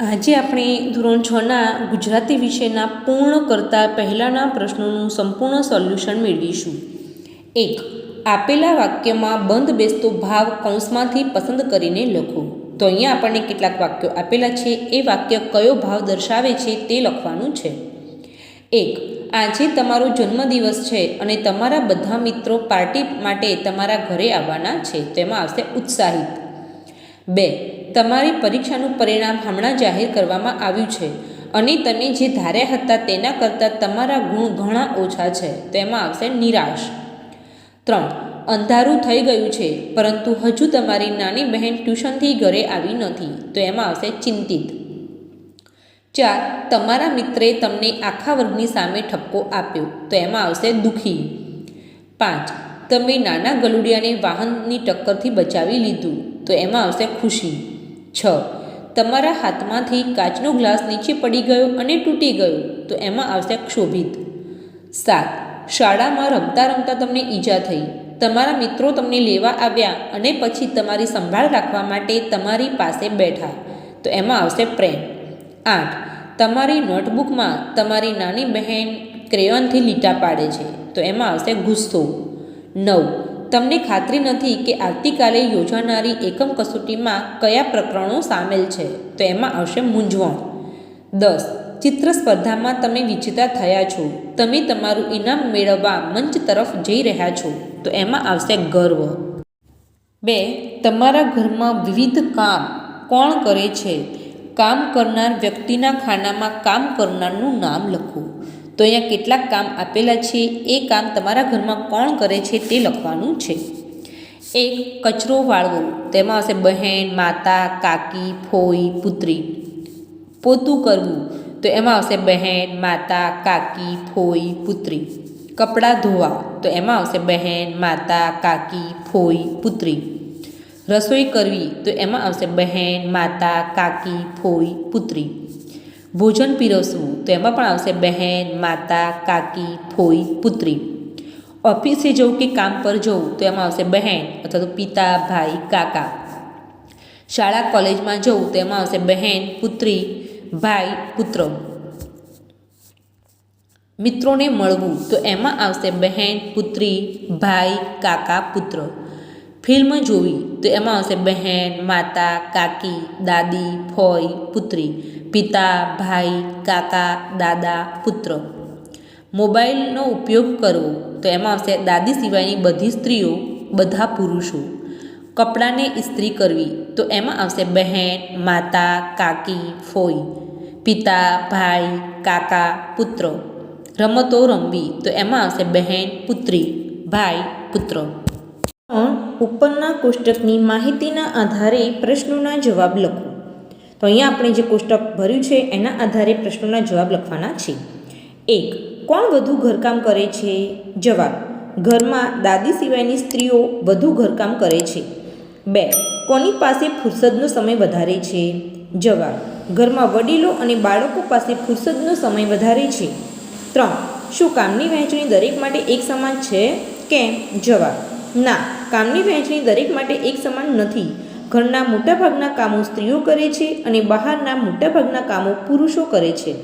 આજે આપણે ધોરણ છના ગુજરાતી વિષયના પૂર્ણ કરતા પહેલાંના પ્રશ્નોનું સંપૂર્ણ સોલ્યુશન મેળવીશું. એક, આપેલા વાક્યમાં બંધ બેસતો ભાવ કૌંસમાંથી પસંદ કરીને લખો. તો અહીંયા આપણને કેટલાક વાક્યો આપેલા છે, એ વાક્ય કયો ભાવ દર્શાવે છે તે લખવાનું છે. એક, આજે તમારો જન્મદિવસ છે અને તમારા બધા મિત્રો પાર્ટી માટે તમારા ઘરે આવવાના છે, તેમાં આવશે ઉત્સાહિત. બે, તમારી પરીક્ષાનું પરિણામ હમણાં જાહેર કરવામાં આવ્યું છે અને તમે જે ધાર્યા હતા તેના કરતાં તમારા ગુણ ઘણા ઓછા છે, તેમાં આવશે નિરાશ. ત્રણ, અંધારું થઈ ગયું છે, પરંતુ હજુ તમારી નાની બહેન ટ્યુશનથી ઘરે આવી નથી, તો એમાં આવશે ચિંતિત. ચાર, તમારા મિત્રે તમને આખા વર્ગની સામે ઠપકો આપ્યો, તો એમાં આવશે દુઃખી. પાંચ, તમે નાના ગલુડિયાને વાહનની ટક્કરથી બચાવી લીધું તો એમાં આવશે ખુશી. છ. તમારા હાથમાંથી કાચનો ગ્લાસ નીચે પડી ગયો અને તૂટી ગયો, તો એમાં આવશે ક્ષોભિત. સાત. શાળામાં રમતા રમતા તમને ઈજા થઈ. તમારા મિત્રો તમને લેવા આવ્યા અને પછી તમારી સંભાળ રાખવા માટે તમારી પાસે બેઠા, તો એમાં આવશે પ્રેમ. આઠ. તમારી નોટબુકમાં તમારી નાની બહેન ક્રેયોનથી લીટા પાડે છે, તો એમાં આવશે ગુસ્સો. નવ. તમને ખાતરી નથી કે આવતીકાલે યોજાનારી એકમ કસોટીમાં કયા પ્રકરણો સામેલ છે, તો એમાં આવશે મૂંઝવણ. દસ, ચિત્ર સ્પર્ધામાં તમે વિજેતા થયા છો. તમે તમારું ઇનામ મેળવવા મંચ તરફ જઈ રહ્યા છો, તો એમાં આવશે ગર્વ. બે, તમારા ઘરમાં વિવિધ કામ કોણ કરે છે? કામ કરનાર વ્યક્તિના ખાનામાં કામ કરનારનું નામ લખો. તો અહીંયા કેટલાક કામ આપેલા છે. એ કામ તમારા ઘરમાં કોણ કરે છે તે લખવાનું છે. એક કચરો વાળવો. તેમાં આવશે બહેન, માતા, કાકી, ફોઈ, પુત્રી. પોતું કરવું. તો એમાં આવશે બહેન, માતા, કાકી, ફોઈ, પુત્રી. કપડાં ધોવા. તો એમાં આવશે બહેન, માતા, કાકી, ફોઈ, પુત્રી. રસોઈ કરવી. તો એમાં આવશે બહેન, માતા, કાકી, ફોઈ, પુત્રી. ભોજન પીરસવું તો એમાં પણ આવશે બહેન, માતા, કાકી, ફોઈ, પુત્રી. ઓફિસે જવું કે કામ પર જવું તો એમાં આવશે બહેન અથવા તો પિતા, ભાઈ, કાકા. શાળા, કોલેજમાં જવું તો એમાં આવશે બહેન, પુત્રી, ભાઈ, પુત્ર. મિત્રોને મળવું તો એમાં આવશે બહેન, પુત્રી, ભાઈ, કાકા, પુત્ર. ફિલ્મ જોવી તો એમાં આવશે બહેન, માતા, કાકી, દાદી ફોઈ પુત્રી, પિતા, ભાઈ, કાકા, દાદા, પુત્ર. મોબાઈલનો ઉપયોગ કરવો તો એમાં આવશે દાદી સિવાયની બધી સ્ત્રીઓ, બધા પુરુષો. કપડાને ઇસ્ત્રી કરવી તો એમાં આવશે બહેન, માતા, કાકી ફોઈ પિતા, ભાઈ, કાકા, પુત્ર. રમતો રમવી તો એમાં આવશે બહેન, પુત્રી, ભાઈ, પુત્ર. ઉપરના કોષ્ટકની માહિતીના આધારે પ્રશ્નોના જવાબ લખો. તો અહીંયા આપણે જે કોષ્ટક ભર્યું છે, એના આધારે પ્રશ્નોના જવાબ લખવાના છે. એક, કોણ વધુ ઘરકામ કરે છે? જવાબ, ઘરમાં દાદી સિવાયની સ્ત્રીઓ વધુ ઘરકામ કરે છે. બે, કોની પાસે ફુરસદનો સમય વધારે છે? જવાબ, ઘરમાં વડીલો અને બાળકો પાસે ફુરસદનો સમય વધારે છે. ત્રણ, શું કામની વહેંચણી દરેક માટે એક સમાન છે? કેમ? જવાબ ના, કામની વહેંચણી દરેક માટે એક સમાન નથી. ઘરના મોટાભાગના કામો સ્ત્રીઓ કરે છે અને બહારના મોટાભાગના કામો પુરુષો કરે છે.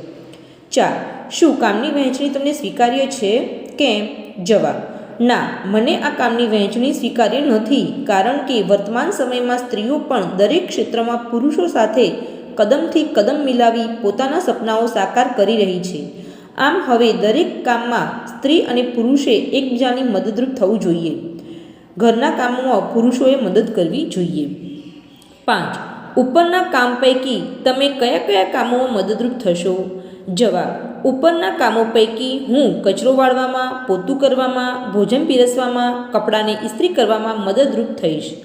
ચાર, શું કામની વહેંચણી તમને સ્વીકાર્ય છે? કેમ? જવાબ, ના, મને આ કામની વહેંચણી સ્વીકાર્ય નથી, કારણ કે વર્તમાન સમયમાં સ્ત્રીઓ પણ દરેક ક્ષેત્રમાં પુરુષો સાથે કદમથી કદમ મિલાવી પોતાના સપનાઓ સાકાર કરી રહી છે. આમ હવે દરેક કામમાં સ્ત્રી અને પુરુષે એકબીજાની મદદરૂપ થવું જોઈએ. ઘરના કામોમાં પુરુષોએ મદદ કરવી જોઈએ. પાંચ, ઉપરના કામ પૈકી તમે કયા કયા કામોમાં મદદરૂપ થશો? જવાબ, ઉપરના કામો પૈકી હું કચરો વાળવામાં, પોતું કરવામાં, ભોજન પીરસવામાં, કપડાને ઇસ્ત્રી કરવામાં મદદરૂપ થઈશ.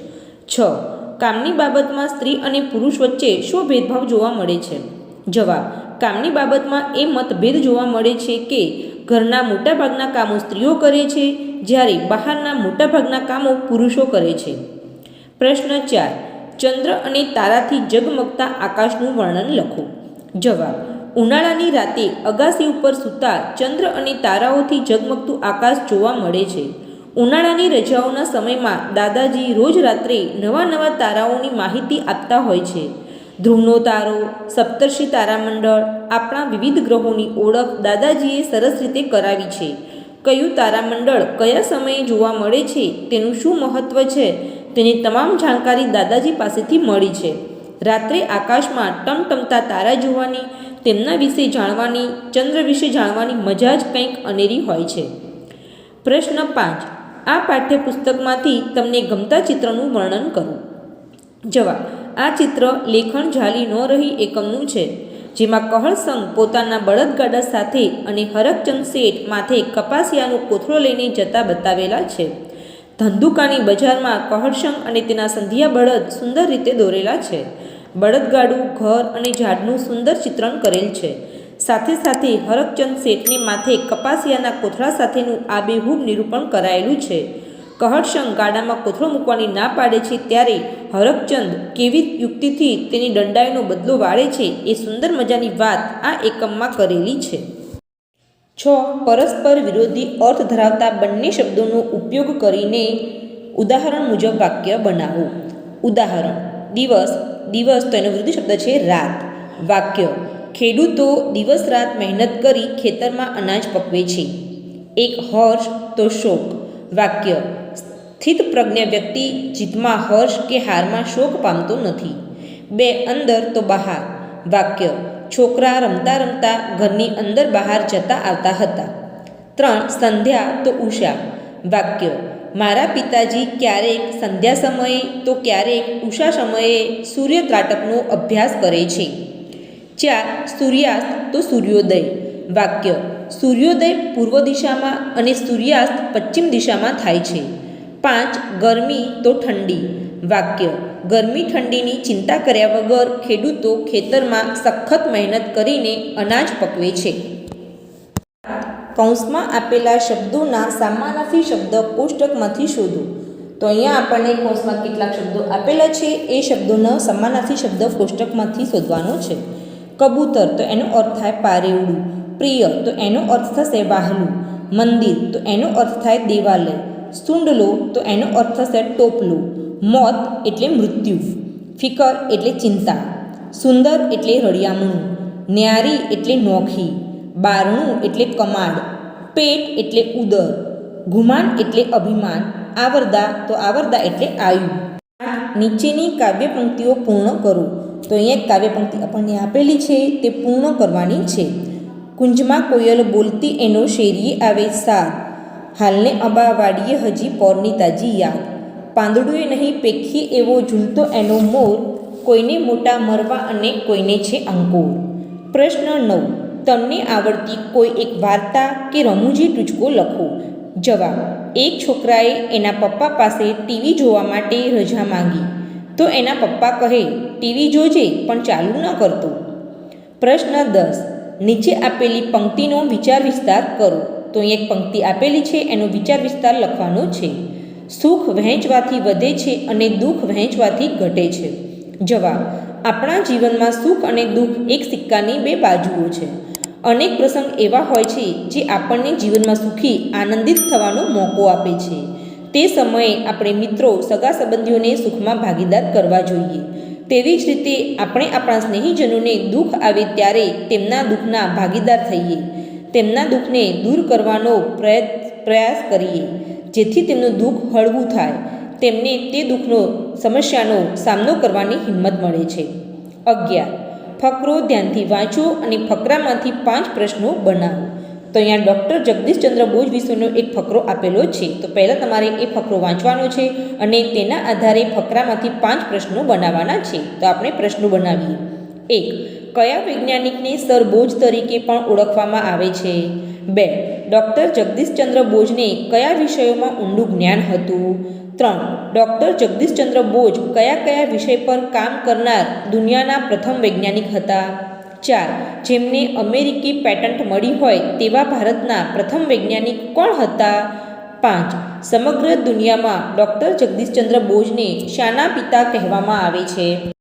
છ, કામની બાબતમાં સ્ત્રી અને પુરુષ વચ્ચે શું ભેદભાવ જોવા મળે છે? જવાબ, કામની બાબતમાં એ મતભેદ જોવા મળે છે કે ઘરના મોટાભાગના કામો સ્ત્રીઓ કરે છે, જ્યારે બહારના મોટાભાગના કામો પુરુષો કરે છે. પ્રશ્ન ચાર, ચંદ્ર અને તારાથી જગમગતા આકાશનું વર્ણન લખો. જવાબ, ઉનાળાની રાતે અગાસી ઉપર સૂતા ચંદ્ર અને તારાઓથી જગમગતું આકાશ જોવા મળે છે. ઉનાળાની રજાઓના સમયમાં દાદાજી રોજ રાત્રે નવા નવા તારાઓની માહિતી આપતા હોય છે. ધ્રુવનો તારો સપ્તર્ષિ તારામંડળ આપણા વિવિધ ગ્રહોની ઓળખ દાદાજીએ સરસ રીતે કરાવી છે. કયું તારામંડળ કયા સમયે જોવા મળે છે તેનું શું મહત્ત્વ છે તેની તમામ જાણકારી દાદાજી પાસેથી મળી છે. રાત્રે આકાશમાં ટમટમતા તારા જોવાની, તેમના વિશે જાણવાની, ચંદ્ર વિશે જાણવાની મજા જ કંઈક અનેરી હોય છે. પ્રશ્ન પાંચ. આ પાઠ્યપુસ્તકમાંથી તમને ગમતા ચિત્રનું વર્ણન કરો. જવાબ. આ ચિત્ર લેખણ ઝાલી ન રહી એકમનું છે, જેમાં કહળસંગ પોતાના બળદગાડા સાથે અને હરકચંદ શેઠ માથે કપાસિયાનો કોથળો લઈને જતા બતાવેલા છે. ધંધુકાની બજારમાં કહળસંગ અને તેના સંધિયા બળદ સુંદર રીતે દોરેલા છે. બળદગાડું, ઘર અને ઝાડનું સુંદર ચિત્રણ કરેલ છે. સાથે સાથે હરકચંદ શેઠને માથે કપાસિયાના કોથળા સાથેનું આબેહૂબ નિરૂપણ કરાયેલું છે. કહળસંગ ગાડામાં કોથળો મૂકવાની ના પાડે છે ત્યારે હરકચંદ કેવી યુક્તિથી તેની દંડાઈનો બદલો વાળે છે એ સુંદર મજાની વાત આ એકમમાં કરેલી છે. છ. પરસ્પર વિરોધી અર્થ ધરાવતા બંને શબ્દોનો ઉપયોગ કરીને ઉદાહરણ મુજબ વાક્ય બનાવો. ઉદાહરણ, દિવસ દિવસ તો એનો વિરુદ્ધ શબ્દ છે રાત. વાક્ય, ખેડૂતો દિવસ રાત મહેનત કરી ખેતરમાં અનાજ પકવે છે. એક હર્ષ તો શોક. વાક્ય સ્થિત પ્રજ્ઞ વ્યક્તિ જીતમાં હર્ષ કે હારમાં શોક પામતો નથી. બે અંદર તો બહાર. વાક્ય, છોકરા રમતા રમતા ઘરની અંદર બહાર જતા આવતા હતા. ત્રણ, સંધ્યા તો ઉષા. વાક્ય, મારા પિતાજી ક્યારેક સંધ્યા સમયે તો ક્યારેક ઉષા સમયે સૂર્ય ત્રાટકનો અભ્યાસ કરે છે. ચાર, સૂર્યાસ્ત તો સૂર્યોદય. વાક્ય, સૂર્યોદય પૂર્વ દિશામાં અને સૂર્યાસ્ત પશ્ચિમ દિશામાં થાય છે. પાંચ, ગરમી તો ઠંડી. વાક્ય, ગરમી ઠંડીની ચિંતા કર્યા વગર ખેડૂતો ખેતરમાં સખત મહેનત કરીને અનાજ પકવે છે. કૌંસમાં આપેલા શબ્દોના સામાનાથી શબ્દ કોષ્ટકમાંથી શોધો. તો અહીંયા આપણને કૌંસમાં કેટલાક શબ્દો આપેલા છે, એ શબ્દોનો સમાનાથી શબ્દ કોષ્ટકમાંથી શોધવાનો છે. કબૂતર, તો એનો અર્થ થાય પારેવડું. પ્રિય, તો એનો અર્થ થશે વાહલું. મંદિર, તો એનો અર્થ થાય દેવાલય. સુંડલો તો એનો અર્થ થશે ટોપલો. મોત એટલે મૃત્યુ. ફિકર એટલે ચિંતા. સુંદર એટલે રળિયામણું. ન્યારી એટલે નોખી. બારણું એટલે કમાડ. પેટ એટલે ઉદર. ગુમાન એટલે અભિમાન. આવરદા તો આવરદા એટલે આયુ. નીચેની કાવ્ય પંક્તિઓ પૂર્ણ કરો. તો અહીંયા એક કાવ્ય પંક્તિ આપણને આપેલી છે, તે પૂર્ણ કરવાની છે. કુંજમાં કોયલ બોલતી એનો શેરી આવે સાદ હાલને અબા વાડીએ હજી પોરની તાજી યાદ. પાંદડુએ નહીં પેખી એવો ઝૂલતો એનો મોર, કોઈને મોટા મરવા અને કોઈને છે અંકોર. પ્રશ્ન નવ, તમને આવડતી કોઈ એક વાર્તા કે રમૂજી ટૂચકો લખો? જવાબ, એક છોકરાએ એના પપ્પા પાસે ટીવી જોવા માટે રજા માંગી. તો એના પપ્પા કહે, ટીવી જોજે, પણ ચાલુ ન કરતો. પ્રશ્ન દસ, નીચે આપેલી પંક્તિનો વિચાર વિસ્તાર કરો. તો અહીં એક પંક્તિ આપેલી છે, એનો વિચાર વિસ્તાર લખવાનો છે. સુખ વહેંચવાથી વધે છે અને દુઃખ વહેંચવાથી ઘટે છે. જવાબ, આપણા જીવનમાં સુખ અને દુઃખ એક સિક્કાની બે બાજુઓ છે. અનેક પ્રસંગ એવા હોય છે જે આપણને જીવનમાં સુખી, આનંદિત થવાનો મોકો આપે છે. તે સમયે આપણે મિત્રો, સગા સંબંધીઓને સુખમાં ભાગીદાર કરવા જોઈએ. તેવી જ રીતે આપણે આપણા સ્નેહીજનોને દુઃખ આવે ત્યારે તેમના દુઃખના ભાગીદાર થઈએ. તેમના દુઃખને દૂર કરવાનો પ્રયાસ કરીએ. જેથી તેમનું દુઃખ હળવું થાય. તેમને તે દુઃખનો, સમસ્યાનો સામનો કરવાની હિંમત મળે છે. અગિયાર. ફકરો ધ્યાનથી વાંચો અને ફકરામાંથી પાંચ પ્રશ્નો બનાવો. તો અહીંયા ડૉક્ટર જગદીશચંદ્ર બોઝ વિશેનો એક ફકરો આપેલો છે. તો પહેલાં તમારે એ ફકરો વાંચવાનો છે અને તેના આધારે ફકરામાંથી પાંચ પ્રશ્નો બનાવવાના છે. તો આપણે પ્રશ્નો બનાવીએ. એક. કયા વૈજ્ઞાનિકને સર બોઝ તરીકે પણ ઓળખવામાં આવે છે? બે, ડૉક્ટર જગદીશચંદ્ર બોઝને કયા વિષયોમાં ઊંડું જ્ઞાન હતું? ત્રણ, ડૉક્ટર જગદીશચંદ્ર બોઝ કયા કયા વિષય પર કામ કરનાર દુનિયાના પ્રથમ વૈજ્ઞાનિક હતા? ચાર, જેમને અમેરિકી પેટન્ટ મળી હોય તેવા ભારતના પ્રથમ વૈજ્ઞાનિક કોણ હતા? પાંચ, સમગ્ર દુનિયામાં ડૉક્ટર જગદીશચંદ્ર બોઝને શાના પિતા કહેવામાં આવે છે.